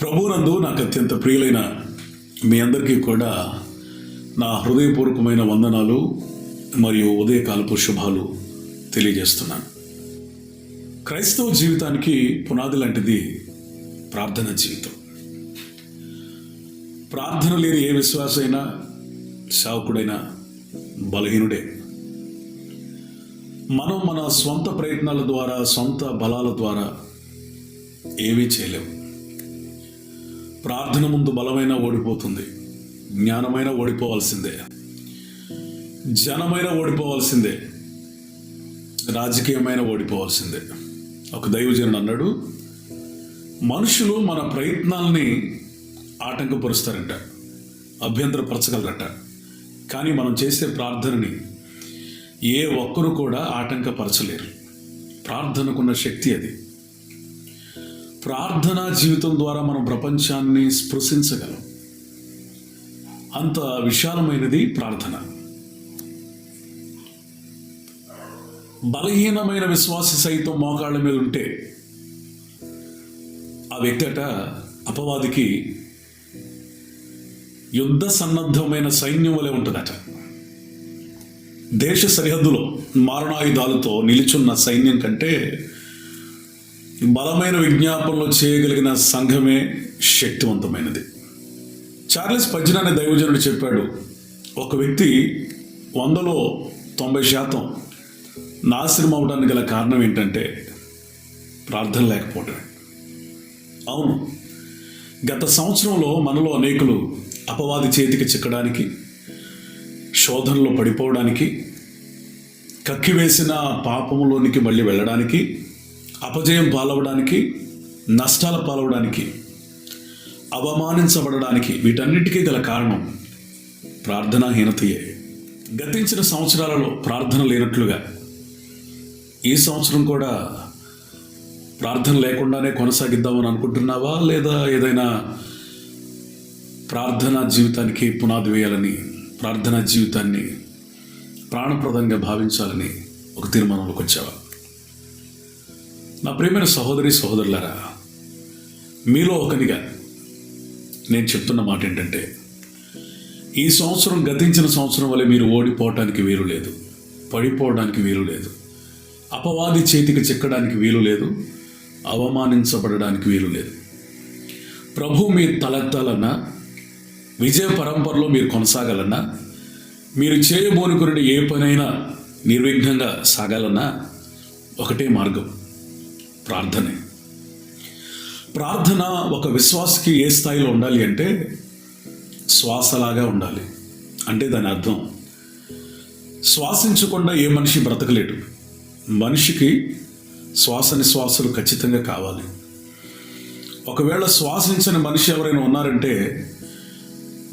ప్రభునందు నాకు అత్యంత ప్రియులైన మీ అందరికీ కూడా నా హృదయపూర్వకమైన వందనాలు మరియు ఉదయకాలపు శుభాలు తెలియజేస్తున్నాను. క్రైస్తవ జీవితానికి పునాది లాంటిది ప్రార్థన జీవితం. ప్రార్థన లేని ఏ విశ్వాసైనా సావకుడైనా బలహీనుడే. మనం మన స్వంత ప్రయత్నాల ద్వారా సొంత బలాల ద్వారా ఏమీ చేయలేము. ప్రార్థన ముందు బలమైన ఓడిపోతుంది. జ్ఞానమైన ఓడిపోవాల్సిందే. జనమైన ఓడిపోవాల్సిందే. రాజకీయమైన ఓడిపోవాల్సిందే. ఒక దైవజనుడు అన్నాడు మనుషులు మన ప్రయత్నాల్ని ఆటంకపరుస్తారంట అభ్యంతరపరచగలరట. కానీ మనం చేసే ప్రార్థనని ఏ ఒక్కరు కూడా ఆటంకపరచలేరు. ప్రార్థనకున్న శక్తి అది. ప్రార్థనా జీవితం ద్వారా మనం ప్రపంచాన్ని స్పృశించగలం. అంత విశాలమైనది ప్రార్థన. బలహీనమైన విశ్వాస సైతం మోకాళ్ళ మీద ఉంటే ఆ వ్యక్తి అట అపవాదికి యుద్ధ సన్నద్ధమైన సైన్యం వలె ఉంటుందట. దేశ సరిహద్దులో మారణాయుధాలతో నిలుచున్న సైన్యం కంటే బలమైన విజ్ఞాపనలు చేయగలిగిన సంఘమే శక్తివంతమైనది. చార్లెస్ పజ్జన్ అనే దైవజనుడు చెప్పాడు ఒక వ్యక్తి వందలో తొంభై శాతం నాశనం అవడానికి గల కారణం ఏంటంటే ప్రార్థన లేకపోవడమే అవును గత సంవత్సరంలో మనలో అనేకులు అపవాది చేతికి చిక్కడానికి శోధనలో పడిపోవడానికి కక్కివేసిన పాపములోనికి మళ్ళీ వెళ్ళడానికి అపజయం పాలవడానికి నష్టాల పాలవడానికి అవమానించబడడానికి వీటన్నిటికీ గల కారణం ప్రార్థనాహీనతయే. గతించిన సంవత్సరాలలో ప్రార్థన లేనట్లుగా. ఈ సంవత్సరం కూడా ప్రార్థన లేకుండానే కొనసాగిద్దామని అనుకుంటున్నావా? లేదా ఏదైనా ప్రార్థనా జీవితానికి పునాది వేయాలని ప్రార్థనా జీవితాన్ని ప్రాణప్రదంగా భావించాలని ఒక తీర్మానంలోకి వచ్చావా? నా ప్రియమైన సహోదరి సహోదరులారా మీలో ఒకనిగా నేను చెప్తున్న మాట ఏంటంటే ఈ సంవత్సరం గతించిన సంవత్సరం వల్ల మీరు ఓడిపోవటానికి వీలు లేదు పడిపోవడానికి వీలు లేదు అపవాది చేతికి చిక్కడానికి వీలు లేదు అవమానించబడడానికి వీలు లేదు. ప్రభు మీ తలెత్తాలన్నా విజయ పరంపరలో మీరు కొనసాగాలన్నా మీరు చేయబోనుకునే ఏ పనైనా నిర్విఘ్నంగా సాగాలన్నా ఒకటే మార్గం. ప్రార్థనే. ప్రార్థన ఒక విశ్వాసకి ఏ స్థాయిలో ఉండాలి అంటే శ్వాసలాగా ఉండాలి. అంటే దాని అర్థం శ్వాసించకుండా ఏ మనిషి బ్రతకలేడు. మనిషికి శ్వాస నిశ్వాసలు ఖచ్చితంగా కావాలి. ఒకవేళ శ్వాసించని మనిషి ఎవరైనా ఉన్నారంటే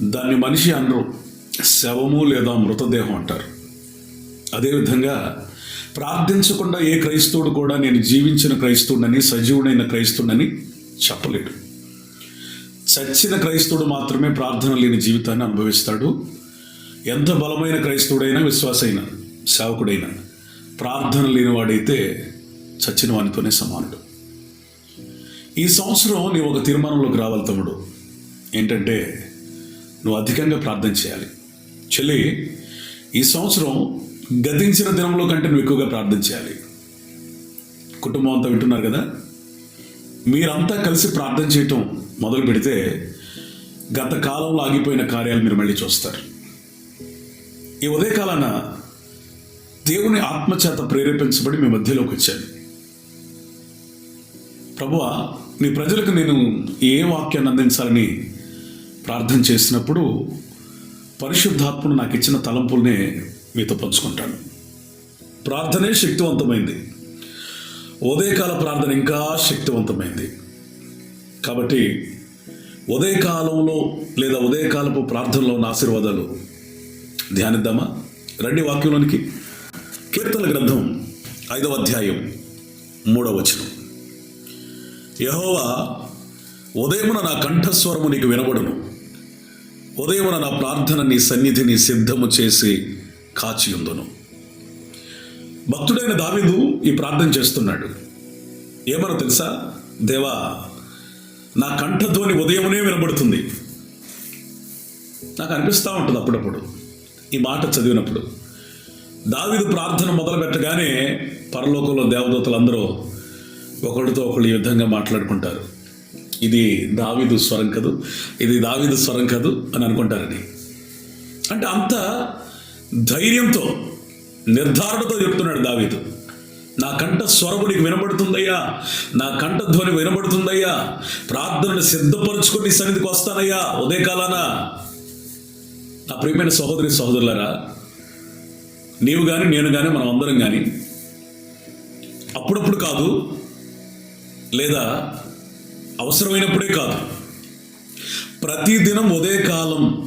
దాన్ని మనిషి అనరు. శవము లేదా మృతదేహం అంటారు. అదేవిధంగా ప్రార్థించకుండా ఏ క్రైస్తవుడు కూడా నేను జీవించిన క్రైస్తవుడని సజీవుడైన క్రైస్తవుడని చెప్పలేడు. చచ్చిన క్రైస్తవుడు మాత్రమే ప్రార్థన లేని జీవితాన్ని అనుభవిస్తాడు. ఎంత బలమైన క్రైస్తవుడైనా విశ్వాసైన సేవకుడైనా ప్రార్థన లేనివాడైతే చచ్చిన వానితోనే సమానుడు. ఈ సంవత్సరం నీవు ఒక తీర్మానంలోకి రావాలి తమ్ముడు. ఏంటంటే నువ్వు అధికంగా ప్రార్థన చేయాలి. చెల్లి ఈ సంవత్సరం గతించిన దినంలో కంటే నువ్వు ఎక్కువగా ప్రార్థన చేయాలి కుటుంబం అంతా వింటున్నారు కదా? మీరంతా కలిసి ప్రార్థన చేయటం మొదలు పెడితే గత కాలంలో ఆగిపోయిన కార్యాలు మీరు మళ్ళీ చూస్తారు. ఈ ఉదయకాలాన దేవుని ఆత్మచేత ప్రేరేపించబడి మీ మధ్యలోకి వచ్చాను ప్రభువా నీ ప్రజలకు నేను ఏ వాక్యాన్ని అందించాలని ప్రార్థన చేసినప్పుడు పరిశుద్ధాత్మను నాకు ఇచ్చిన తలంపుల్నే మీతో పంచుకుంటాను. ప్రార్థనే శక్తివంతమైంది. ఉదయకాల ప్రార్థన ఇంకా శక్తివంతమైంది. కాబట్టి ఉదయకాలంలో లేదా ఉదయకాలపు ప్రార్థనలో ఉన్న ఆశీర్వాదాలు ధ్యానిద్దామా? రండి వాక్యంలోనికి. కీర్తన గ్రంథం ఐదవ అధ్యాయం మూడవ వచనం. యహోవా ఉదయమున నా కంఠస్వరము నీకు వినబడును. ఉదయమున నా ప్రార్థన నీ సన్నిధిని సిద్ధము చేసి కాచియుందును. భక్తుడైన దావీదు ఈ ప్రార్థన చేస్తున్నాడు. ఏమనో తెలుసా? దేవా నా కంఠధ్వని ఉదయమునే వినబడుతుంది. నాకు అనిపిస్తూ ఉంటుంది అప్పుడప్పుడు ఈ మాట చదివినప్పుడు. దావిదు ప్రార్థన మొదలు పెట్టగానే పరలోకంలో దేవదూతలందరూ ఒకరితో ఒకళ్ళు ఈ విధంగా మాట్లాడుకుంటారు. ఇది దావిదు స్వరం కదు? ఇది దావిదు స్వరం కదు? అని అనుకుంటారని. అంటే అంత ధైర్యంతో నిర్ధారణతో చెప్తున్నాడు దావీదు. నా కంఠ స్వరము నీకు వినబడుతుందయ్యా. నా కంఠధ్వని వినబడుతుందయ్యా. ప్రార్థనను సిద్ధపరచుకొని సన్నిధికి వస్తానయ్యా. ఉదయకాలాన నా ప్రియమైన సహోదరి సహోదరులారా నీవు కానీ నేను కానీ మనం అందరం కానీ అప్పుడప్పుడు కాదు లేదా అవసరమైనప్పుడే కాదు ప్రతిదినం ఉదయకాలం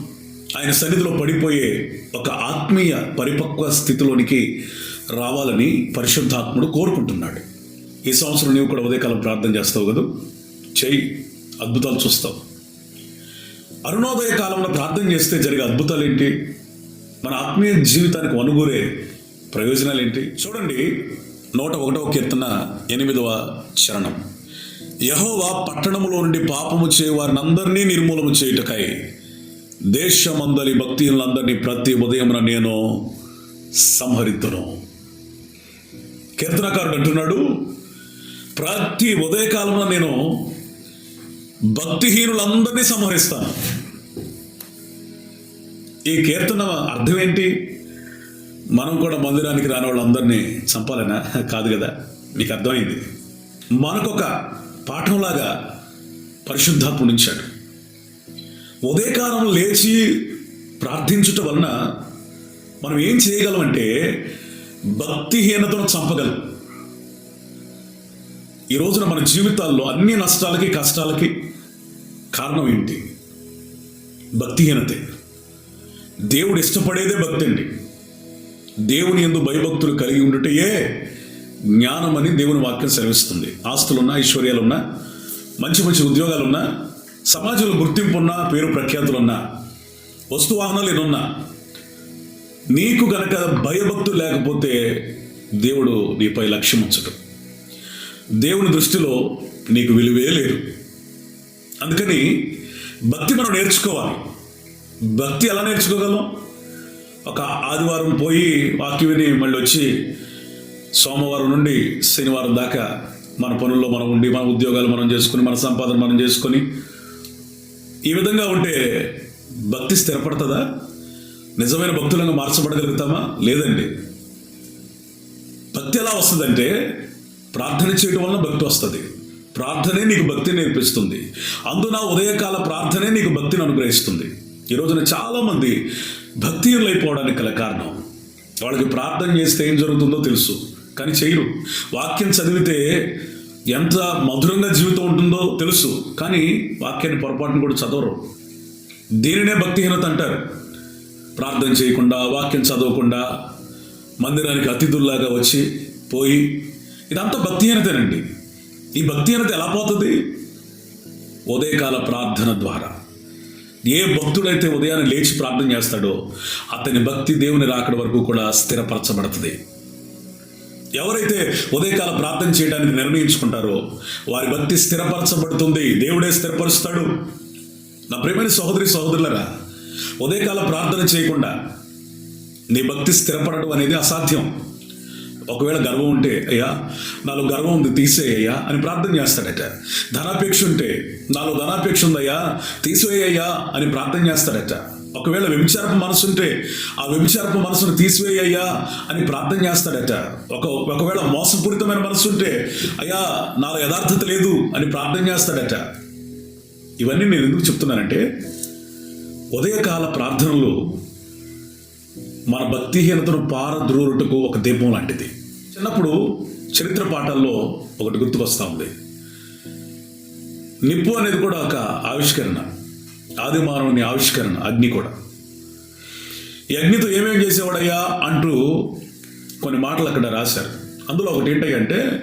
ఆయన సన్నిధిలో పడిపోయే ఒక ఆత్మీయ పరిపక్వ స్థితిలోనికి రావాలని పరిశుద్ధాత్ముడు కోరుకుంటున్నాడు. ఈ సంవత్సరం నీవు కూడా ఉదయకాలం ప్రార్థన చేస్తావు కదా? చెయ్యి. అద్భుతాలు చూస్తావు. అరుణోదయ కాలంలో ప్రార్థన చేస్తే జరిగే అద్భుతాలు ఏంటి? మన ఆత్మీయ జీవితానికి అనుగురే ప్రయోజనాలు ఏంటి? చూడండి నూట ఒకటవ కీర్తన ఎనిమిదవ చరణం. యహోవా పట్టణములో నుండి పాపము చేయవారిని అందరినీ నిర్మూలన చేయుటకై దేశమందలి భక్తులందరినీ ప్రతి ఉదయమున నేను సంహరితును. కీర్తనకారుడు అంటున్నాడు ప్రతి ఉదయకాలమున నేను భక్తిహీనులందరినీ సంహరిస్తాను. ఈ కీర్తన అర్థం ఏంటి మనం కూడా మందిరానికి రాని వాళ్ళందరినీ చంపాలనా? కాదు కదా మీకు అర్థమైంది మనకొక పాఠంలాగా పరిశుద్ధాత్ముడు ఉంచాడు. ఉదయకాలం లేచి ప్రార్థించుట వలన మనం ఏం చేయగలం అంటే భక్తిహీనతను చంపగలం. ఈ రోజున మన జీవితాల్లో అన్ని నష్టాలకి కష్టాలకి కారణం ఏంటి భక్తిహీనతే. దేవుడు ఇష్టపడేదే భక్తి అండి. దేవుని ఎందు భయభక్తులు కలిగి ఉండుటయే జ్ఞానం అని దేవుని వాక్యం సెలవిస్తుంది. ఆస్తులున్నా ఐశ్వర్యాలున్నా మంచి మంచి ఉద్యోగాలున్నా సమాజంలో గుర్తింపున్నా పేరు ప్రఖ్యాతులున్నా వస్తు వాహనాలు ఎన్నున్నా నీకు గనక భయభక్తులు లేకపోతే దేవుడు నీపై లక్ష్యం ఉంచడు. దేవుని దృష్టిలో నీకు విలువే లేదు. అందుకని భక్తి మనం నేర్చుకోవాలి. భక్తి ఎలా నేర్చుకోగలం? ఒక ఆదివారం పోయి వాక్యం విని మళ్ళీ వచ్చి సోమవారం నుండి శనివారం దాకా మన పనుల్లో మనం ఉండి మన ఉద్యోగాలు మనం చేసుకుని మన సంపాదన మనం చేసుకొని ఈ విధంగా ఉంటే భక్తి స్థిరపడుతుందా? నిజమైన భక్తులను మార్చబడగలుగుతామా? లేదండి. భక్తి ఎలా వస్తుందంటే ప్రార్థన చేయడం వలన భక్తి వస్తుంది. ప్రార్థనే నీకు భక్తి నేర్పిస్తుంది. అందున ఉదయకాల ప్రార్థనే నీకు భక్తిని అనుగ్రహిస్తుంది. ఈ రోజున చాలామంది భక్తియులైపోవడానికి గల కారణం వాళ్ళకి ప్రార్థన చేస్తే ఏం జరుగుతుందో తెలుసు కానీ చేయరు. వాక్యం చదివితే ఎంత మధురంగా జీవితం ఉంటుందో తెలుసు కానీ వాక్యాన్ని పొరపాటును కూడా చదవరు. దీనినే భక్తిహీనత అంటారు. ప్రార్థన చేయకుండా వాక్యం చదవకుండా మందిరానికి అతిథుల్లాగా వచ్చి పోయి ఇదంతా భక్తిహీనతేనండి. ఈ భక్తిహీనత ఎలా పోతుంది? ఉదయకాల ప్రార్థన ద్వారా. ఏ భక్తుడైతే ఉదయాన్నే లేచి ప్రార్థన చేస్తాడో అతని భక్తి దేవుని రాకడ వరకు కూడా స్థిరపరచబడుతుంది. ఎవరైతే ఉదయకాల ప్రార్థన చేయడానికి నిర్ణయించుకుంటారో వారి భక్తి స్థిరపరచబడుతుంది. దేవుడే స్థిరపరుస్తాడు. నా ప్రేమైన సహోదరి సహోదరులరా ఉదయకాల ప్రార్థన చేయకుండా నీ భక్తి స్థిరపడడం అనేది అసాధ్యం. ఒకవేళ గర్వం ఉంటే అయ్యా నాలో గర్వం ఉంది తీసేయ్యా అని ప్రార్థన చేస్తాడట. ధనాపేక్ష ఉంటే నాలో ధనాపేక్ష ఉందయ్యా తీసేయ్యా అని ప్రార్థన చేస్తాడట. ఒకవేళ వ్యభిచారపు మనసు ఉంటే ఆ వ్యభిచారపు మనసును తీసివేయ్యా అని ప్రార్థన చేస్తాడట. ఒక ఒకవేళ మోసపూరితమైన మనసు ఉంటే అయ్యా నాలో యథార్థత లేదు అని ప్రార్థన చేస్తాడట. ఇవన్నీ నేను ఎందుకు చెప్తున్నానంటే ఉదయకాల ప్రార్థనలు మన భక్తిహీనతను పారద్రోరుటకు ఒక దీపం లాంటిది. చిన్నప్పుడు చరిత్ర పాఠాల్లో ఒకటి గుర్తుకొస్తా ఉంది. నిప్పు అనేది కూడా ఒక ఆవిష్కరణ. ఆది మానవుని ఆవిష్కరణ అగ్ని కూడా. ఈ అగ్నితో ఏమేమి చేసేవాడయ్యా అంటూ కొన్ని మాటలు అక్కడ రాశారు. అందులో ఒకటి ఏంటంటే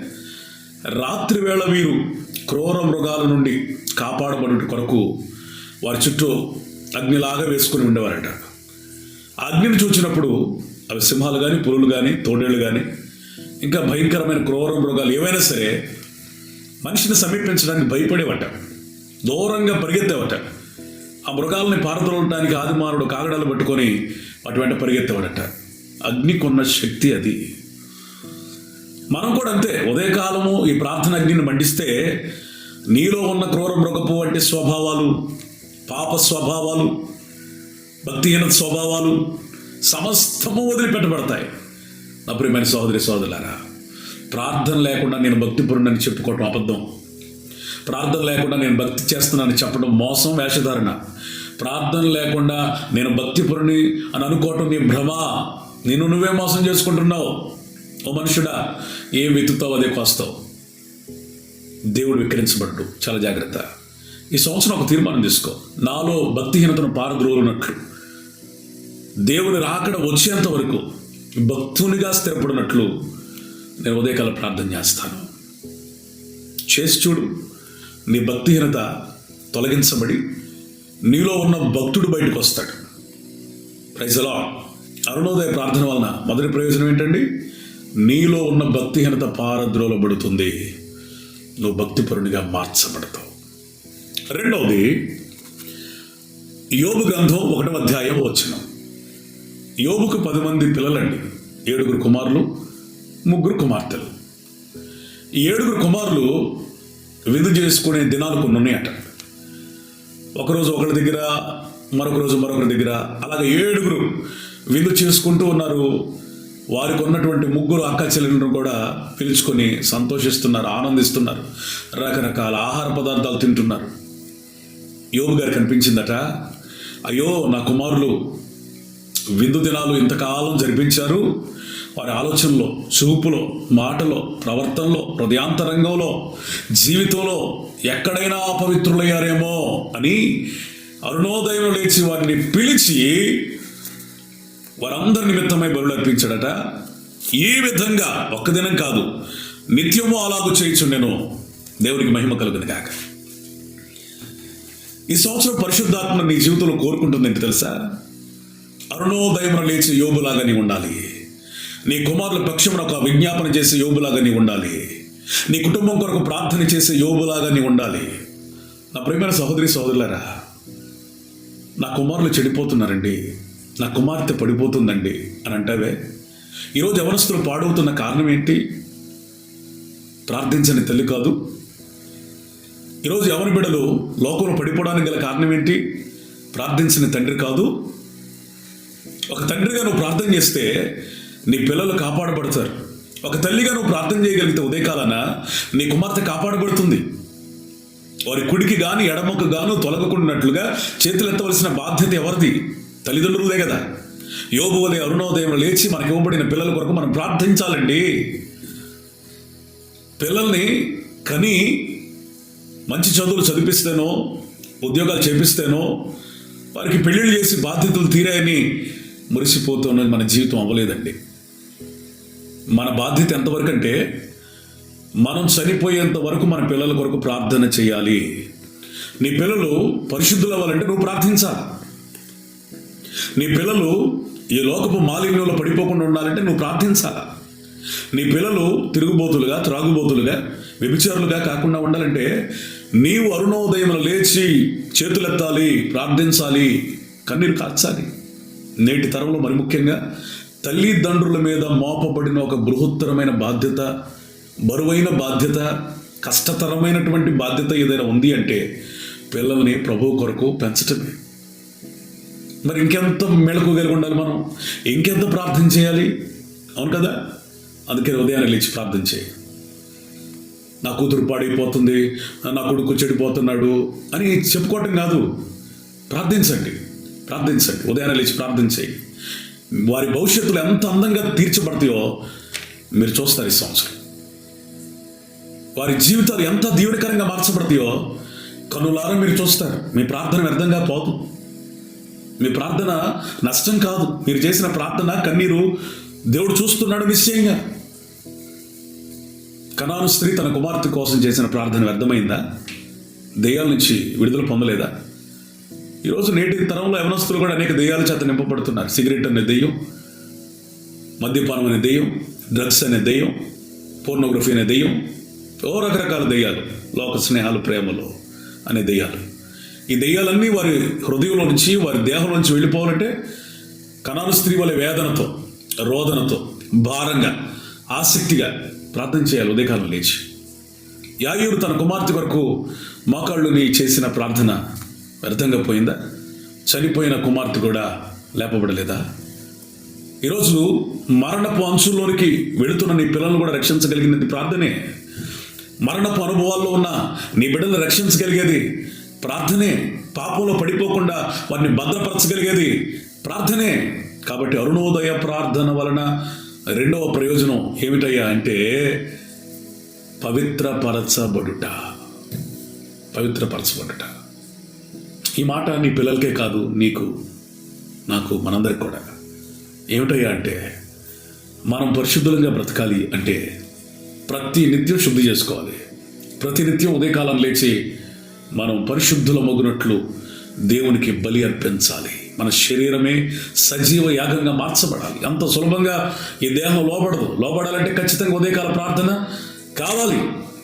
రాత్రి వేళ వీరు క్రూర మృగాల నుండి కాపాడబడుట కొరకు వారి చుట్టూ అగ్నిలాగా వేసుకుని ఉండేవారట. అగ్నిని చూసినప్పుడు అవి సింహాలు కానీ పులులు కానీ తోడేళ్ళు కానీ ఇంకా భయంకరమైన క్రూర మృగాలు ఏవైనా సరే మనిషిని సమీపించడానికి భయపడేవట. దూరంగా పరిగెత్తేవట. ఆ మృగాలని పారదోలటానికి ఆదిమానుడు కాగడాలు పట్టుకొని వాటి వెంట పరిగెత్తేవాడట అగ్నికున్న శక్తి అది. మనం కూడా అంతే ఉదయకాలము ఈ ప్రార్థన అగ్నిని మండిస్తే నీలో ఉన్న క్రూర మృగపు వంటి స్వభావాలు పాప స్వభావాలు భక్తిహీన స్వభావాలు సమస్తము వదిలిపెట్టబడతాయి. నా ప్రియమైన సహోదరి సహోదరులారా ప్రార్థన లేకుండా నేను భక్తిపరుడని చెప్పుకోవటం అబద్ధం. ప్రార్థన లేకుండా నేను భక్తి చేస్తున్నానని చెప్పడం మోసం వేషధారణ. ప్రార్థన లేకుండా నేను భక్తిపురుని అని అనుకోవటం నీ భ్రమ. నేను నువ్వే మోసం చేసుకుంటున్నావు. ఓ మనుషుడా ఏం వెతుకుతావు అదే కోస్తావు. దేవుడు విక్రించబడ్డు చాలా జాగ్రత్త. ఈ సంవత్సరం ఒక తీర్మానం తీసుకో. నాలో భక్తిహీనతను పారద్రోలినట్లు. దేవుని రాకడ వచ్చేంత వరకు భక్తునిగా స్థిరపడినట్లు నేను ఉదయకాల ప్రార్థన చేస్తాను. చేసి చూడు నీ భక్తిహీనత తొలగించబడి నీలో ఉన్న భక్తుడు బయటకు వస్తాడు. ప్రైజలా అరుణోదయ ప్రార్థన వలన మొదటి ప్రయోజనం ఏంటండి? నీలో ఉన్న భక్తిహీనత పారద్రోలబడుతుంది నువ్వు భక్తిపరునిగా మార్చబడతావు. రెండవది యోబు గ్రంథం ఒకటవ అధ్యాయం వచ్చిన యోబుకు పది మంది పిల్లలండి. ఏడుగురు కుమారులు ముగ్గురు కుమార్తెలు. ఈ ఏడుగురు కుమారులు విందు చేసుకునే దినాలు కొన్ని ఉన్నాయట. ఒకరోజు ఒకరి దగ్గర మరొక రోజు మరొకరి దగ్గర అలాగే ఏడుగురు విందు చేసుకుంటూ ఉన్నారు. వారికి ఉన్నటువంటి ముగ్గురు అక్క చెల్లెలను కూడా పిలుచుకొని సంతోషిస్తున్నారు ఆనందిస్తున్నారు. రకరకాల ఆహార పదార్థాలు తింటున్నారు. యోగు గారు కనిపించిందట అయ్యో నా కుమారులు విందు దినాలు ఇంతకాలం జరిపించారు. వారి ఆలోచనలో చూపులో మాటలో ప్రవర్తనలో హృదయాంతరంగంలో జీవితంలో ఎక్కడైనా అపవిత్రులయ్యారేమో అని అరుణోదయం లేచి వారిని పిలిచి వారందరి నిమిత్తమై బరులు అర్పించాడట ఈ విధంగా? ఒక్క దినం కాదు. నిత్యము అలాగూ చేయించు నేను దేవునికి మహిమ కలుగును కాక ఈ సంవత్సరం పరిశుద్ధాత్మ నీ జీవితంలో కోరుకుంటుందంటే తెలుసా? అరుణోదయం లేచి యోగులాగా నీ ఉండాలి. నీ కుమారుల పక్షమున ఒక విజ్ఞాపన చేసే యోబులాగా నీ ఉండాలి. నీ కుటుంబం కొరకు ప్రార్థన చేసే యోబులాగా నీ ఉండాలి. నా ప్రేమైన సహోదరి సహోదరులరా నా కుమారులు చెడిపోతున్నారండి. నా కుమార్తె పడిపోతుందండి అని అంటావే? ఈరోజు ఎవరస్తులు పాడవుతున్న కారణం ఏంటి? ప్రార్థించని తల్లి కాదు. ఈరోజు ఎవరి బిడ్డలు లోకంలో పడిపోవడానికి గల కారణం ఏంటి? ప్రార్థించిన తండ్రి కాదు. ఒక తండ్రిగా నువ్వు ప్రార్థన చేస్తే నీ పిల్లలు కాపాడబడతారు. ఒక తల్లిగా నువ్వు ప్రార్థన చేయగలిగితే ఉదయకాలన నీ కుమార్తె కాపాడబడుతుంది. వారి కుడికి గాని ఎడమకు గాను తొలగకుండాట్లుగా చేతులెత్తవలసిన బాధ్యత ఎవరిది? తల్లిదండ్రులదే కదా. యోగు అరుణోదయం లేచి మనకి ఇవ్వబడిన పిల్లల కొరకు మనం ప్రార్థించాలండి. పిల్లల్ని కని మంచి చదువులు చదివిస్తేనో ఉద్యోగాలు చేపిస్తేనో వారికి పెళ్ళిళ్ళు చేసి బాధ్యతలు తీరాయని మురిసిపోతున్నది మన జీవితం అవ్వలేదండి. మన బాధ్యత ఎంతవరకు అంటే మనం చనిపోయేంత వరకు మన పిల్లల కొరకు ప్రార్థన చేయాలి. నీ పిల్లలు పరిశుద్ధులు అవ్వాలంటే నువ్వు ప్రార్థించాలి. నీ పిల్లలు ఈ లోకపు మాలిన్యంలో పడిపోకుండా ఉండాలంటే నువ్వు ప్రార్థించాలి. నీ పిల్లలు తిరుగుబోతులుగా త్రాగుబోతులుగా వ్యభిచారులుగా కాకుండా ఉండాలంటే నీవు అరుణోదయంలో లేచి చేతులెత్తాలి ప్రార్థించాలి కన్నీరు కార్చాలి నేటి తరంలో మరి ముఖ్యంగా తల్లిదండ్రుల మీద మోపబడిన ఒక బృహత్తరమైన బాధ్యత బరువైన బాధ్యత కష్టతరమైనటువంటి బాధ్యత ఏదైనా ఉంది అంటే పిల్లల్ని ప్రభు కొరకు పెంచటమే. మరి ఇంకెంత మెళకు కలిగి ఉండాలి మనం? ఇంకెంత ప్రార్థన చేయాలి? అవును కదా? అందుకే ఉదయాన్నే లేచి ప్రార్థన చేయి. నా కూతురు పాడైపోతుంది నా కొడుకు చెడిపోతున్నాడు అని చెప్పుకోవటం కాదు. ప్రార్థించండి. ప్రార్థించండి. ఉదయాన్నే లేచి ప్రార్థన చేయి. వారి భవిష్యత్తులు ఎంత అందంగా తీర్చబడతాయో మీరు చూస్తారు ఈ సంవత్సరం. వారి జీవితాలు ఎంత దీవెనకరంగా మార్చబడతాయో కనులారా మీరు చూస్తారు. మీ ప్రార్థన వ్యర్థంగా పోదు. మీ ప్రార్థన నష్టం కాదు. మీరు చేసిన ప్రార్థన కన్నీరు దేవుడు చూస్తున్నాడు నిశ్చయంగా. కణాను స్త్రీ తన కుమార్తె కోసం చేసిన ప్రార్థన వ్యర్థమైందా? దెయ్యాల నుంచి విడుదల పొందలేదా? ఈరోజు నేటి తరంలో యవనస్తులు కూడా అనేక దెయ్యాల చేత నింపబడుతున్నారు. సిగరెట్ అనే దెయ్యం మద్యపానం అనే దెయ్యం డ్రగ్స్ అనే దెయ్యం పోర్నోగ్రఫీ అనే దెయ్యం ఓ రకరకాల దెయ్యాలు లోక స్నేహాలు ప్రేమలు అనే దెయ్యాలు. ఈ దెయ్యాలన్నీ వారి హృదయంలో నుంచి వారి దేహం నుంచి వెళ్ళిపోవాలంటే కణాలు స్త్రీ వల్ల వేదనతో రోదనతో భారంగా ఆసక్తిగా ప్రార్థన చేయాలి. ఉదయకాలం లేచి యాయూరు తన కుమార్తె వరకు మోకాళ్ళుని చేసిన ప్రార్థన వ్యర్థంగా పోయిందా? చనిపోయిన కుమార్తె కూడా లేపబడలేదా? ఈరోజు మరణపు అంశంలోనికి వెళుతున్న నీ పిల్లలను కూడా రక్షించగలిగినది ప్రార్థనే. మరణపు అనుభవాల్లో ఉన్న నీ బిడ్డలను రక్షించగలిగేది ప్రార్థనే. పాపంలో పడిపోకుండా వారిని భద్రపరచగలిగేది ప్రార్థనే. కాబట్టి అరుణోదయ ప్రార్థన వలన రెండవ ప్రయోజనం ఏమిటయ్యా అంటే పవిత్రపరచబడుట. పవిత్రపరచబడుట. ఈ మాట నీ పిల్లలకే కాదు నీకు నాకు మనందరికి కూడా. ఏమిటయ్యా అంటే మనం పరిశుద్ధులంగా బ్రతకాలి అంటే ప్రతి నిత్యం శుద్ధి చేసుకోవాలి. ప్రతి నిత్యం ఉదయకాలం లేచి మనం పరిశుద్ధుల మగునట్లు దేవునికి బలి అర్పించాలి. మన శరీరమే సజీవ యాగంగా మార్చబడాలి. అంత సులభంగా ఈ దేహం లోబడదు. లోబడాలంటే ఖచ్చితంగా ఉదయకాల ప్రార్థన కావాలి.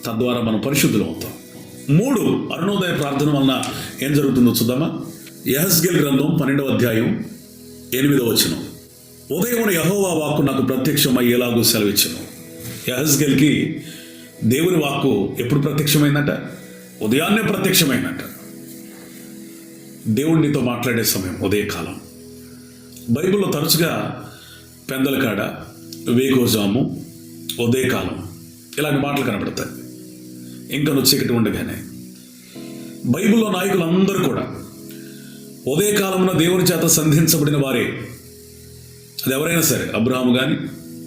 తద్వారా మనం పరిశుద్ధులు అవుతాం. మూడు అరుణోదయ ప్రార్థన వలన ఏం జరుగుతుందో చూద్దామా? యహస్గెల్ గ్రంథం పన్నెండవ అధ్యాయం ఎనిమిదవ వచనం. ఉదయం యహోవా వాక్కు నాకు ప్రత్యక్షమై ఎలాగో సెలవిచ్చను. యహస్గెల్కి దేవుని వాక్కు ఎప్పుడు ప్రత్యక్షమైందట? ఉదయాన్నే ప్రత్యక్షమైందట. దేవుడు నీతో మాట్లాడే సమయం ఉదయకాలం బైబిల్లో తరచుగా పెందల కాడ వేకోజాము ఉదయకాలం ఇలాంటి మాటలు కనబడతాయి. ఇంకా నువ్వు చీకటి ఉండగానే బైబిల్లో నాయకులందరూ కూడా ఉదయకాలమున దేవుని చేత సంధించబడిన వారే. అది ఎవరైనా సరే అబ్రహాము కానీ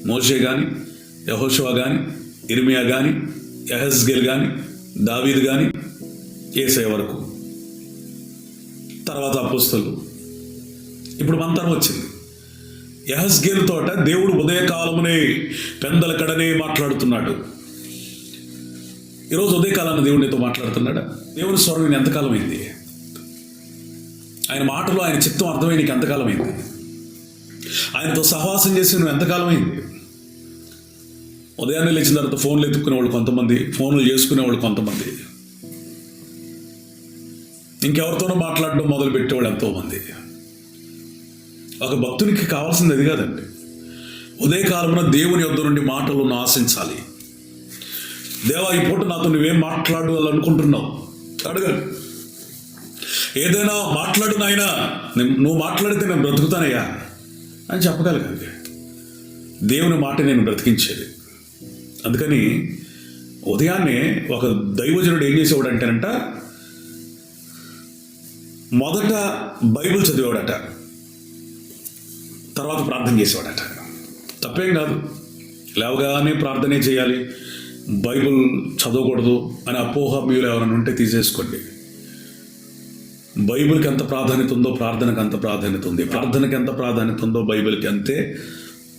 మోషే కానీ యహోషువా కానీ ఇర్మియా కానీ యహస్గెల్ కానీ దావీద్ కానీ ఏసే వరకు. తర్వాత అపుస్తలు. ఇప్పుడు మంతరం వచ్చింది. యహస్గేల్ తోట దేవుడు ఉదయకాలమునే పెందల కడనే మాట్లాడుతున్నాడు. ఈరోజు ఉదయకాలాన్ని దేవుడు నీతో మాట్లాడుతున్నాడా. దేవుని స్వరం నేను ఎంతకాలం అయింది ఆయన మాటలు ఆయన చిత్తం అర్థమై నీకు ఎంతకాలం అయింది ఆయనతో సహవాసం చేసి నువ్వు ఎంతకాలం అయింది ఉదయాన్నే లేచిన తర్వాత ఫోన్లు ఎత్తుకునే వాళ్ళు కొంతమంది ఫోన్లు చేసుకునే వాళ్ళు కొంతమంది. ఇంకెవరితోనో మాట్లాడడం మొదలు పెట్టేవాళ్ళు ఎంతోమంది. ఒక భక్తునికి కావాల్సింది అది కాదండి. ఉదయకాలమున దేవుని యొద్ద నుండి మాటలను ఆశించాలి. దేవా ఈ పూట నాతో నువ్వేం మాట్లాడాలనుకుంటున్నావు? అడగండి. ఏదైనా మాట్లాడు నాయనా నువ్వు మాట్లాడితే నేను బ్రతుకుతానయ్యా అని చెప్పగలగండి. దేవుని మాట నేను బ్రతికించేది. అందుకని ఉదయాన్నే ఒక దైవజనుడు ఏం చేసేవాడు అంటేనంట మొదట బైబిల్ చదివాడట తర్వాత ప్రార్థన చేసేవాడట. తప్పేం కాదు. లేవగానే ప్రార్థనే చేయాలి. బైబిల్ చదవకూడదు అని అపోహ మీరు ఎవరైనా ఉంటే తీసేసుకోండి. బైబిల్కి ఎంత ప్రాధాన్యత ఉందో ప్రార్థనకు అంత ప్రాధాన్యత ఉంది. ప్రార్థనకి ఎంత ప్రాధాన్యత ఉందో బైబిల్కి అంతే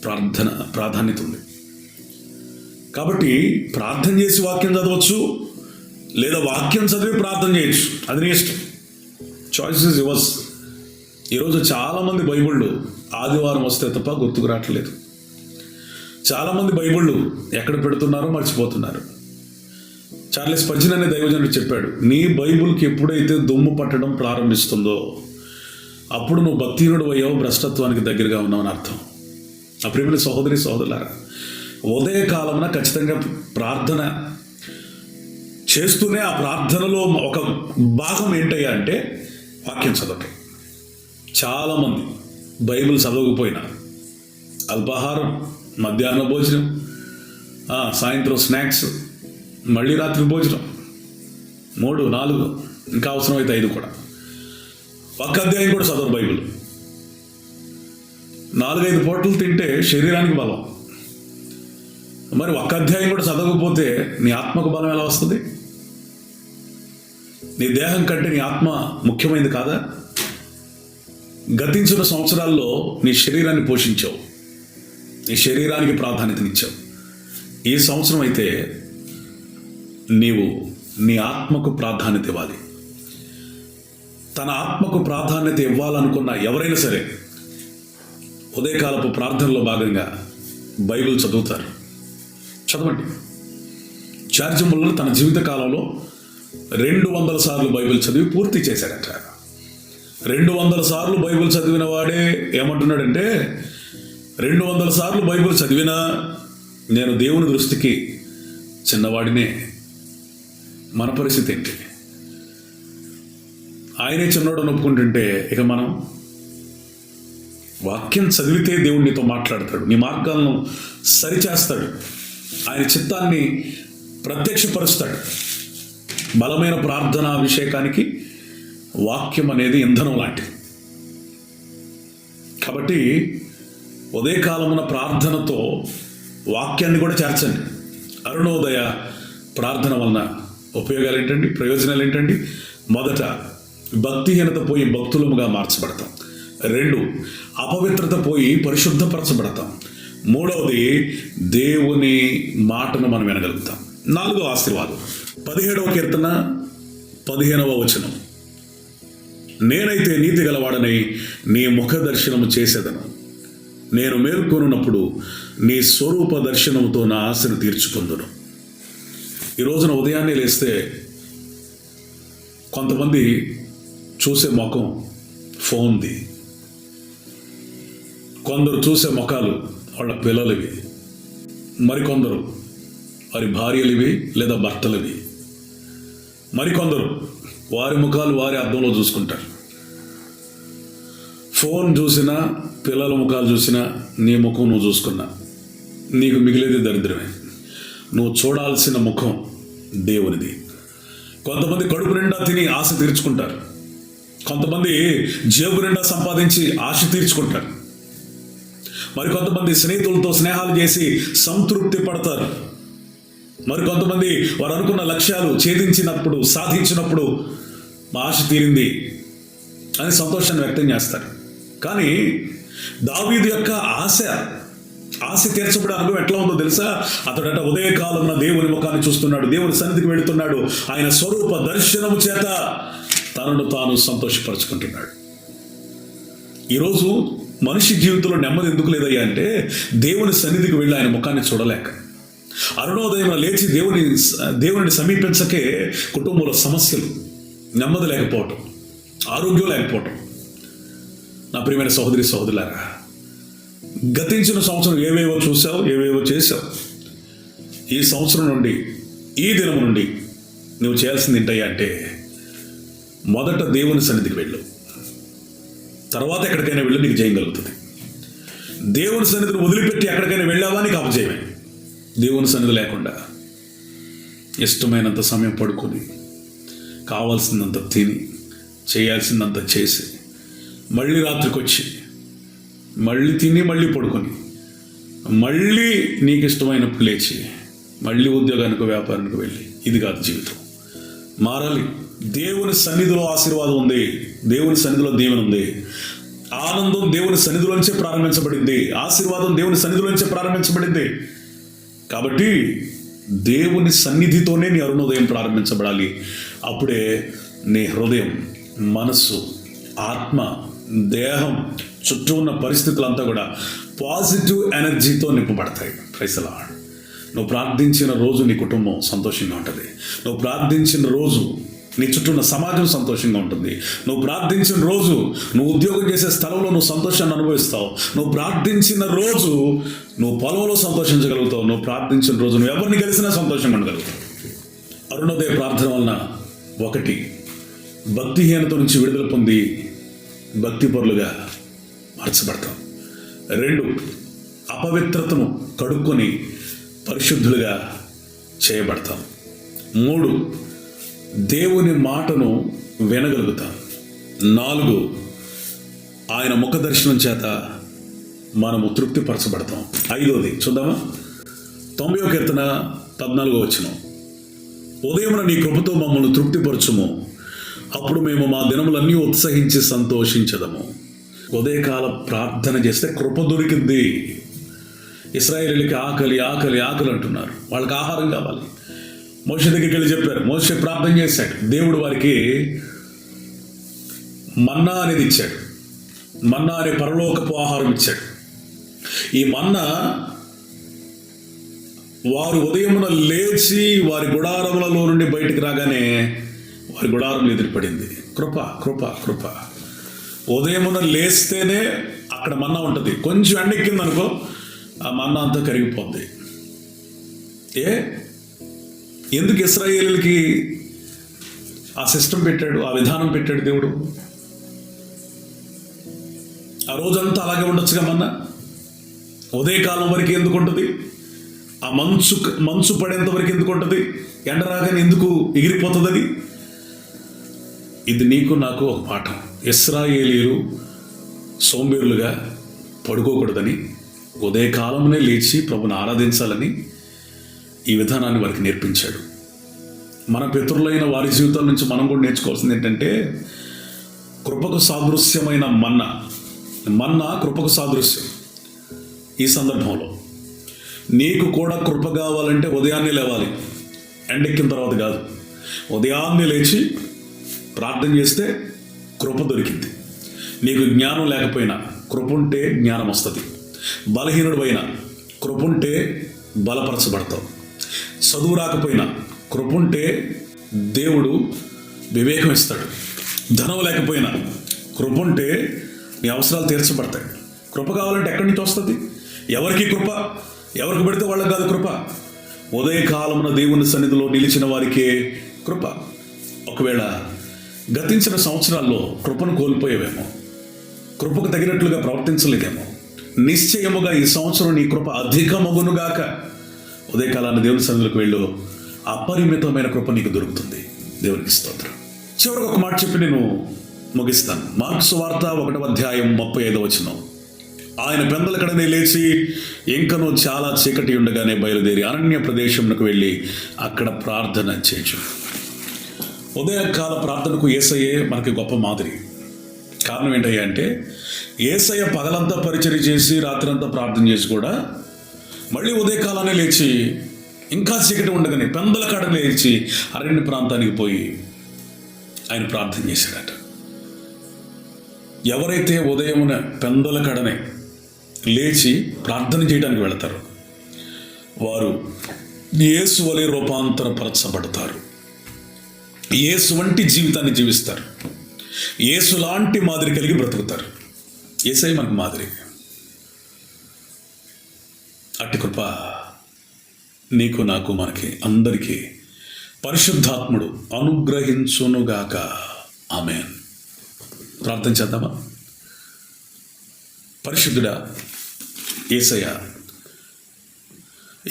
ప్రార్థన ప్రాధాన్యత ఉంది. కాబట్టి ప్రార్థన చేసి వాక్యం చదవచ్చు లేదా వాక్యం చదివి ప్రార్థన చేయొచ్చు. అది నీ ఇష్టం. చాయిస్ ఇస్ యువర్స్ ఈరోజు చాలామంది బైబిళ్ళు ఆదివారం వస్తే తప్ప గుర్తుకు రావట్లేదు. చాలామంది బైబిళ్ళు ఎక్కడ పెడుతున్నారో మర్చిపోతున్నారు. చార్లెస్ పర్జన్ అనే దైవజనుడు చెప్పాడు నీ బైబిల్కి ఎప్పుడైతే దుమ్ము పట్టడం ప్రారంభిస్తుందో అప్పుడు నువ్వు భక్తిహీనుడు అయ్యావు భ్రష్టత్వానికి దగ్గరగా ఉన్నావని అర్థం. ఆ ప్రేమిల సహోదరి సహోదరులారా ఉదయకాలమున ఖచ్చితంగా ప్రార్థన చేస్తూనే ఆ ప్రార్థనలో ఒక భాగం ఏంటయ్యా అంటే వాక్యం చదవటం. చాలామంది బైబిల్ చదవకపోయినా అల్పాహారం మధ్యాహ్న భోజనం. సాయంత్రం స్నాక్స్ మళ్ళీ రాత్రి భోజనం. మూడు నాలుగు ఇంకా అవసరమైతే ఐదు కూడా. ఒక్క అధ్యాయం కూడా చదవరు బైబిల్. నాలుగైదు పూటలు తింటే శరీరానికి బలం. మరి ఒక్క అధ్యాయం కూడా చదవకపోతే నీ ఆత్మకు బలం ఎలా వస్తుంది? నీ దేహం కంటే నీ ఆత్మ ముఖ్యమైనది కాదా? గతించిన సంవత్సరాల్లో నీ శరీరాన్ని పోషించావు. నీ శరీరానికి ప్రాధాన్యతనిచ్చావు. ఈ సంవత్సరం అయితే నీవు నీ ఆత్మకు ప్రాధాన్యత ఇవ్వాలి. తన ఆత్మకు ప్రాధాన్యత ఇవ్వాలనుకున్న ఎవరైనా సరే ఉదయకాలపు ప్రార్థనలో భాగంగా బైబిల్ చదువుతారు. చదవండి. జార్జ్ ముల్లర్ తన జీవితకాలంలో రెండు వందల సార్లు బైబిల్ చదివి పూర్తి చేశాడట. రెండు వందల సార్లు బైబిల్ చదివిన వాడే ఏమంటున్నాడంటే రెండు వందల సార్లు బైబిల్ చదివినా నేను దేవుని దృష్టికి చిన్నవాడినే. మన పరిస్థితి ఏంటి? ఆయనే చిన్నవాడు ఒప్పుకుంటుంటే ఇక మనం వాక్యం చదివితే దేవుడు నీతో మాట్లాడతాడు నీ మార్గాలను సరిచేస్తాడు ఆయన చిత్తాన్ని ప్రత్యక్షపరుస్తాడు. బలమైన ప్రార్థన అభిషేకానికి వాక్యం అనేది ఇంధనం లాంటిది. కాబట్టి ఉదయకాలమున ప్రార్థనతో వాక్యాన్ని కూడా చేర్చండి. అరుణోదయ ప్రార్థన వలన ఉపయోగాలు ఏంటండి? ప్రయోజనాలు ఏంటండి? మొదట భక్తిహీనత పోయి భక్తులముగా మార్చబడతాం. రెండు అపవిత్రత పోయి పరిశుద్ధపరచబడతాం. మూడవది దేవుని మాటను మనం వినగలుగుతాం. నాలుగో ఆశీర్వాదం. పదిహేడవ కీర్తన పదిహేనవ వచనం. నేనైతే నీతి గలవాడని నీ ముఖ దర్శనము చేసేదను. నేను మేల్కొనున్నప్పుడు నీ స్వరూప దర్శనముతో నా ఆశను తీర్చుకుందును. ఈ రోజున ఉదయాన్నే లేస్తే కొంతమంది చూసే ముఖం ఫోన్ది. కొందరు చూసే ముఖాలు వాళ్ళ పిల్లలవి. మరికొందరు వారి భార్యలివి లేదా భర్తలవి. మరికొందరు వారి ముఖాలు వారి అర్థంలో చూసుకుంటారు. ఫోన్ చూసినా పిల్లల ముఖాలు చూసినా నీ ముఖం నువ్వు చూసుకున్నా. నీకు మిగిలేది దరిద్రమే. నువ్వు చూడాల్సిన ముఖం దేవునిది. కొంతమంది కడుపు నిండా తిని ఆశ తీర్చుకుంటారు. కొంతమంది జేబు నిండా సంపాదించి ఆశ తీర్చుకుంటారు. మరి కొంతమంది స్నేహితులతో స్నేహాలు చేసి సంతృప్తి పడతారు. మరి కొంతమంది వారు అనుకున్న లక్ష్యాలు ఛేదించినప్పుడు సాధించినప్పుడు మా ఆశ తీరింది అని సంతోషాన్ని వ్యక్తం చేస్తారు. కానీ దావీదు యొక్క ఆశ ఆశ తీర్చబడే అనుభవం ఎట్లా ఉందో తెలుసా? అతడట ఉదయకాలమున దేవుని ముఖాన్ని చూస్తున్నాడు దేవుని సన్నిధికి వెళుతున్నాడు. ఆయన స్వరూప దర్శనము చేత తనను తాను సంతోషపరుచుకుంటున్నాడు. ఈరోజు మనిషి జీవితంలో నెమ్మది ఎందుకు లేదయ్యా అంటే దేవుని సన్నిధికి వెళ్ళి ఆయన ముఖాన్ని చూడలేక. అరుణోదయం లేచి దేవుని దేవుని సమీపించకే కుటుంబంలో సమస్యలు నెమ్మది లేకపోవటం ఆరోగ్యం లేకపోవటం. నా ప్రియమైన సహోదరి సహోదరులారా గతించిన సంవత్సరం ఏవేవో చూసావు ఏవేవో చేసావు ఈ సంవత్సరం నుండి ఈ దినం నుండి నువ్వు చేయాల్సింది ఏంటయ్యా అంటే మొదట దేవుని సన్నిధికి వెళ్ళు. తర్వాత ఎక్కడికైనా వెళ్ళి నీకు జయం కలుగుతుంది. దేవుని సన్నిధిని వదిలిపెట్టి ఎక్కడికైనా వెళ్ళావా నీకు అపజయమే దేవుని సన్నిధి లేకుండా ఇష్టమైనంత సమయం పడుకొని కావాల్సినంత తిని చేయాల్సిందంత చేసి మళ్ళీ రాత్రికి వచ్చి మళ్ళీ తిని మళ్ళీ పడుకొని మళ్ళీ నీకు ఇష్టమైనప్పుడు లేచి మళ్ళీ ఉద్యోగానికి వ్యాపారానికి వెళ్ళి ఇది కాదు జీవితం. మారాలి. దేవుని సన్నిధిలో ఆశీర్వాదం ఉంది. దేవుని సన్నిధిలో దీవెన ఉంది. ఆనందం దేవుని సన్నిధిలోంచే ప్రారంభించబడింది. ఆశీర్వాదం దేవుని సన్నిధిలోంచే ప్రారంభించబడింది. కాబట్టి దేవుని సన్నిధితోనే నీ అరుణోదయం ప్రారంభించబడాలి. అప్పుడే నీ హృదయం మనస్సు ఆత్మ దేహం చుట్టూ ఉన్న పరిస్థితులంతా కూడా పాజిటివ్ ఎనర్జీతో నింపబడతాయి. ప్రైసలా నువ్వు ప్రార్థించిన రోజు నీ కుటుంబం సంతోషంగా ఉంటుంది. నువ్వు ప్రార్థించిన రోజు నీ చుట్టూ ఉన్న సమాజం సంతోషంగా ఉంటుంది. నువ్వు ప్రార్థించిన రోజు నువ్వు ఉద్యోగం చేసే స్థలంలో నువ్వు సంతోషాన్ని అనుభవిస్తావు. నువ్వు ప్రార్థించిన రోజు నువ్వు పొలంలో సంతోషించగలుగుతావు. నువ్వు ప్రార్థించిన రోజు నువ్వు ఎవరిని కలిసినా సంతోషంగా ఉండగలుగుతావు. అరుణోదయ ప్రార్థన వలన ఒకటి భక్తిహీనత నుంచి విడుదల పొంది భక్తిపరులుగా మార్చబడతాం. రెండు అపవిత్రతను కడుక్కొని పరిశుద్ధులుగా చేయబడతాం. మూడు దేవుని మాటను వినగలుగుతాం. నాలుగు ఆయన ముఖ దర్శనం చేత మనము తృప్తిపరచబడతాం. ఐదోది చూద్దామా? తొంభై కీర్తన పద్నాలుగో వచ్చిన ఉదయమున నీ కృపతో మమ్మల్ని తృప్తిపరచుము. అప్పుడు మేము మా దినములన్నీ ఉత్సహించి సంతోషించదము. ఉదయకాల ప్రార్థన చేస్తే కృప దొరికింది. ఇస్రాయేలీలకి ఆకలి ఆకలి ఆకలి అంటున్నారు. వాళ్ళకి ఆహారం కావాలి. మోష దగ్గరికి వెళ్ళి చెప్పారు. మోష ప్రార్థన చేశాడు. దేవుడు వారికి మన్నా అనేది ఇచ్చాడు. మన్నా అనే పరలోకపు ఆహారం ఇచ్చాడు. ఈ మన్నా వారు ఉదయమున లేచి వారి గుడారములలో నుండి బయటికి రాగానే వారి గుడారం ఎదురుపడింది. కృప కృప కృప. ఉదయమున లేస్తేనే అక్కడ మన్నా ఉంటుంది. కొంచెం ఎండెక్కింది అనుకో ఆ మన్నా అంతా కరిగిపోద్ది. ఏ? ఎందుకు ఇస్రాయేలీలకి ఆ సిస్టమ్ పెట్టాడు? ఆ విధానం పెట్టాడు దేవుడు? ఆ రోజంతా అలాగే ఉండొచ్చుగా మన్నా? ఉదయకాలం వరకు ఎందుకు ఉంటుంది? ఆ మంచు మంచు పడేంత వరకు ఎందుకు ఉంటుంది? ఎండ రాగానే ఎందుకు ఎగిరిపోతుంది అది ఇది నీకు నాకు ఒక పాఠం. ఇస్రాయేలీలు సోంబేరులుగా పడుకోకూడదని ఉదయకాలంలోనే లేచి ప్రభుని ఆరాధించాలని ఈ విధానాన్ని వారికి నేర్పించాడు. మన పితరులైన వారి జీవితాల నుంచి మనం కూడా నేర్చుకోవాల్సింది ఏంటంటే కృపకు సాదృశ్యమైన మన్న మన్న కృపకు సాదృశ్యం ఈ సందర్భంలో. నీకు కూడా కృప కావాలంటే ఉదయాన్నే లేవాలి ఎండెక్కిన తర్వాత కాదు. ఉదయాన్నే లేచి ప్రార్థన చేస్తే కృప దొరికింది. నీకు జ్ఞానం లేకపోయినా కృప ఉంటే జ్ఞానం వస్తుంది. బలహీనుడు కృప ఉంటే బలపరచబడతావు. చదువు రాకపోయినా కృప ఉంటే దేవుడు వివేకం ఇస్తాడు. ధనం లేకపోయినా కృప ఉంటే నీ అవసరాలు తీర్చబడతాయి. కృప కావాలంటే ఎక్కడి నుంచి వస్తుంది? ఎవరికి కృప? ఎవరికి పెడితే వాళ్ళకి కాదు కృప. ఉదయకాలమున దేవుని సన్నిధిలో నిలిచిన వారికే కృప. ఒకవేళ గతించిన సంవత్సరాల్లో కృపను కోల్పోయేవేమో. కృపకు తగినట్లుగా ప్రవర్తించలేదేమో. నిశ్చయముగా ఈ సంవత్సరం నీ కృప అధికమగునుగాక ఉదయకాలాన్ని దేవుని సన్నిధిలోకి వెళ్ళు. అపరిమితమైన కృప నీకు దొరుకుతుంది. దేవునికి స్తోత్రం. చివరికి ఒక మాట చెప్పి నేను ముగిస్తాను. మార్క్స్ వార్త ఒకటవ అధ్యాయం ముప్పై ఐదవ వచనం. ఆయన పెందలకడనే లేచి ఇంకనూ చాలా చీకటి ఉండగానే బయలుదేరి అరణ్య ప్రదేశంకు వెళ్ళి అక్కడ ప్రార్థన చేయించు ఉదయకాల ప్రార్థనకు ఏసయ్యే మనకి గొప్ప మాదిరి. కారణం ఏంటయ్యా అంటే ఏసయ్య పగలంతా పరిచయం చేసి రాత్రంతా ప్రార్థన చేసి కూడా మళ్ళీ ఉదయకాలానే లేచి ఇంకా చీకటి ఉండగానే పెందల కాడ లేచి అరణ్య ప్రాంతానికి పోయి ఆయన ప్రార్థన చేశాడట. ఎవరైతే ఉదయమున పెందల కడనే లేచి ప్రార్థన చేయడానికి వెళతారు వారు యేసు వలె రూపాంతరపరచబడతారు. యేసు వంటి జీవితాన్ని జీవిస్తారు. యేసు లాంటి మాదిరి కలిగి బ్రతుకుతారు. ఏసై మనకు మాదిరి. అట్టి కృప నీకు నాకు మనకి అందరికీ పరిశుద్ధాత్ముడు అనుగ్రహించునుగాక. ఆమె ప్రార్థన చేద్దామా? పరిశుద్ధుడా ఏసయ్య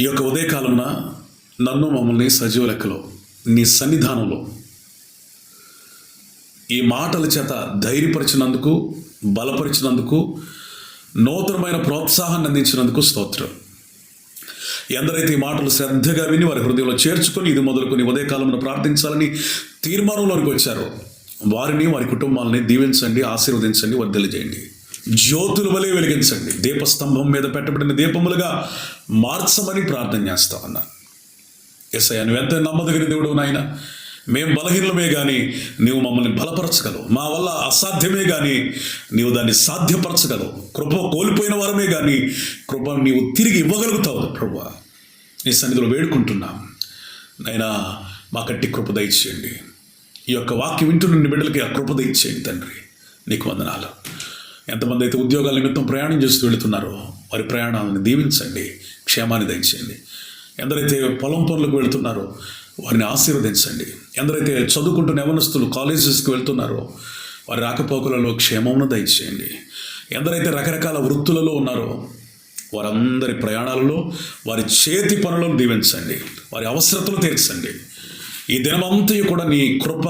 ఈ యొక్క ఉదయకాలమున నన్ను మమ్మల్ని సజీవ లెక్కలో నీ సన్నిధానంలో ఈ మాటల చేత ధైర్యపరిచినందుకు బలపరిచినందుకు నూతనమైన ప్రోత్సాహాన్ని అందించినందుకు స్తోత్రం. ఎందరైతే ఈ మాటలు శ్రద్ధగా విని వారి హృదయంలో చేర్చుకొని ఇది మొదలుకొని ఉదయకాలంలో ప్రార్థించాలని తీర్మానంలోనికి వచ్చారో వారిని వారి కుటుంబాలని దీవించండి ఆశీర్వదించండి వర్ధలు చేయండి జ్యోతుల వలె వెలిగించండి. దీపస్తంభం మీద పెట్టబడిన దీపములుగా మార్చమని ప్రార్థన చేస్తా ఉన్నా. ఎస్ఐ నువ్వు ఎంత నమ్మదగిన దేవుడు నాయన? మేము బలహీనమే కానీ నీవు మమ్మల్ని బలపరచగలవు. మా వల్ల అసాధ్యమే కానీ నీవు దాన్ని సాధ్యపరచగలవు. కృప కోల్పోయిన వారమే కానీ కృప నీవు తిరిగి ఇవ్వగలుగుతావు ప్రభు నీ సన్నిధిలో వేడుకుంటున్నాం. నైనా మా కట్టి కృప దయచేయండి. ఈ యొక్క వాక్యం వింటున్న నీ బిడ్డలకి ఆ కృప దయచేయండి తండ్రి. నీకు వందనాలు. ఎంతమంది అయితే ఉద్యోగాల నిమిత్తం ప్రయాణం చేస్తూ వెళుతున్నారో వారి ప్రయాణాలను దీవించండి క్షేమాన్ని దయచేయండి. ఎందరైతే పొలం పనులకు వెళుతున్నారో వారిని ఆశీర్వదించండి. ఎందరైతే చదువుకుంటున్న యవనస్తులు కాలేజెస్కి వెళ్తున్నారో వారి రాకపోకలలో క్షేమమును దయచేయండి. ఎందరైతే రకరకాల వృత్తులలో ఉన్నారో వారందరి ప్రయాణాలలో వారి చేతి పనులను దీవించండి. వారి అవసరతలు తీర్చండి. ఈ దినమంతయు కూడా నీ కృప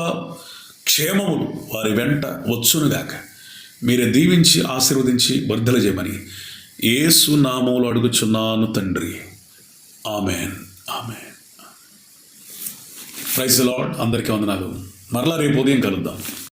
క్షేమములు వారి వెంట వచ్చునుగాక మీరే దీవించి ఆశీర్వదించి వర్ధల చేయమని ఏసు నామంలో అడుగుచున్నాను తండ్రి. ఆమెన్. ఆమెన్. ప్రైజ్ లాడ్ అందరికీ వందనాలు మరలా రేపు ఉదయం కలుద్దాం